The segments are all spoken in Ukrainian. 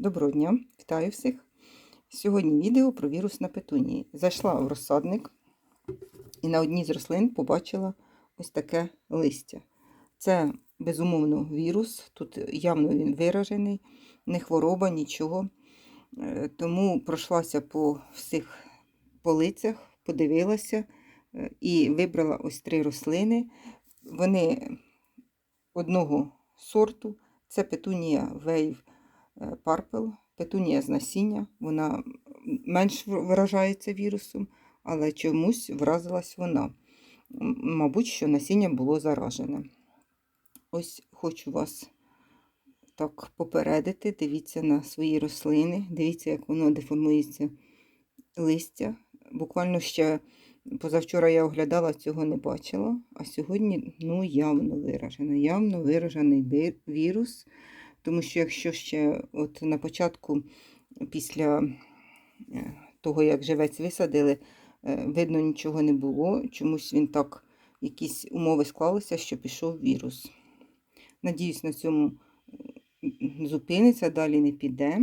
Доброго дня, вітаю всіх! Сьогодні відео про вірус на петунії. Зайшла в розсадник і на одній з рослин побачила ось таке листя. Це, безумовно, вірус, тут явно він виражений, не хвороба, нічого. Е, Тому пройшлася по всіх полицях, подивилася е, і вибрала ось три рослини. Вони одного сорту. Це петунія Wave Purple, петунія з насіння. Вона менш виражається вірусом, але чомусь вразилась вона. Мабуть, що насіння було заражене. Ось хочу вас так попередити. Дивіться на свої рослини, дивіться, як воно деформується листя. Буквально ще позавчора я оглядала, цього не бачила, а сьогодні ну, явно виражено, явно виражений вірус. Тому що якщо ще от на початку, після е, того, як живець висадили, е, видно, нічого не було, чомусь він так, якісь умови склалися, що пішов вірус. Надіюсь, на цьому зупиниться, далі не піде.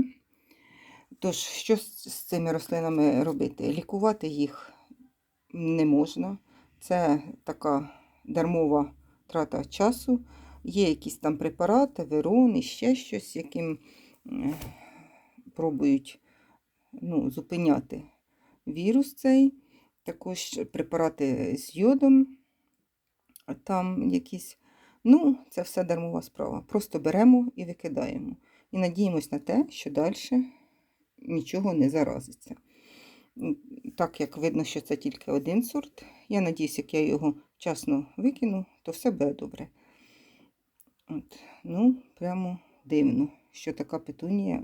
Тож, що з цими рослинами робити? Лікувати їх не можна. Це така дармова трата часу. Є якісь там препарати, верон і ще щось, яким е, пробують ну, зупиняти вірус цей. Також препарати з йодом, там якісь. Ну, це все дармова справа. Просто беремо і викидаємо. І надіємось на те, що далі нічого не заразиться. Так як видно, що це тільки один сорт, я надіюсь, як я його вчасно викину, то все буде добре. От. Ну, прямо дивно, що така петунія.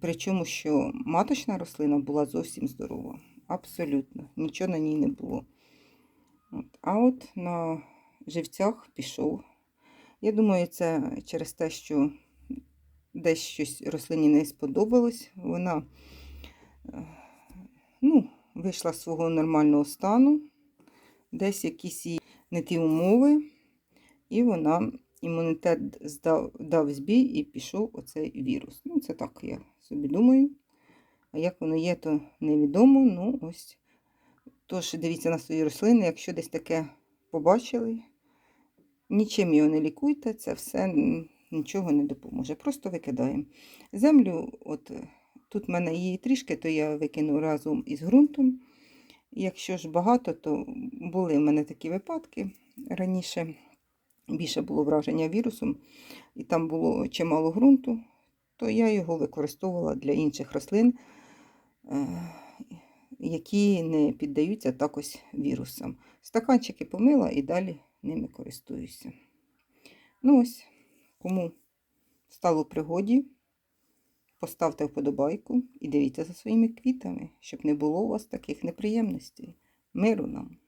Причому, що маточна рослина була зовсім здорова. Абсолютно. Нічого на ній не було. От. А от на живцях пішов. Я думаю, це через те, що десь щось рослині не сподобалось. Вона е, ну, вийшла з свого нормального стану, десь якісь їй не ті умови, і вона імунітет здав, дав збій і пішов оцей вірус. Ну, це так я собі думаю. А як воно є, то невідомо. Ну, ось. Тож дивіться на свої рослини, якщо десь таке побачили, нічим його не лікуйте, це все нічого не допоможе. Просто викидаємо. Землю, от тут в мене її трішки, то я викину разом із ґрунтом. Якщо ж багато, то були в мене такі випадки раніше. Більше було враження вірусом, і там було чимало ґрунту, то я його використовувала для інших рослин, е, які не піддаються так ось вірусам. Стаканчики помила і далі ними користуюся. Ну ось, кому стало пригоді, поставте вподобайку і дивіться за своїми квітами, щоб не було у вас таких неприємностей. Миру нам!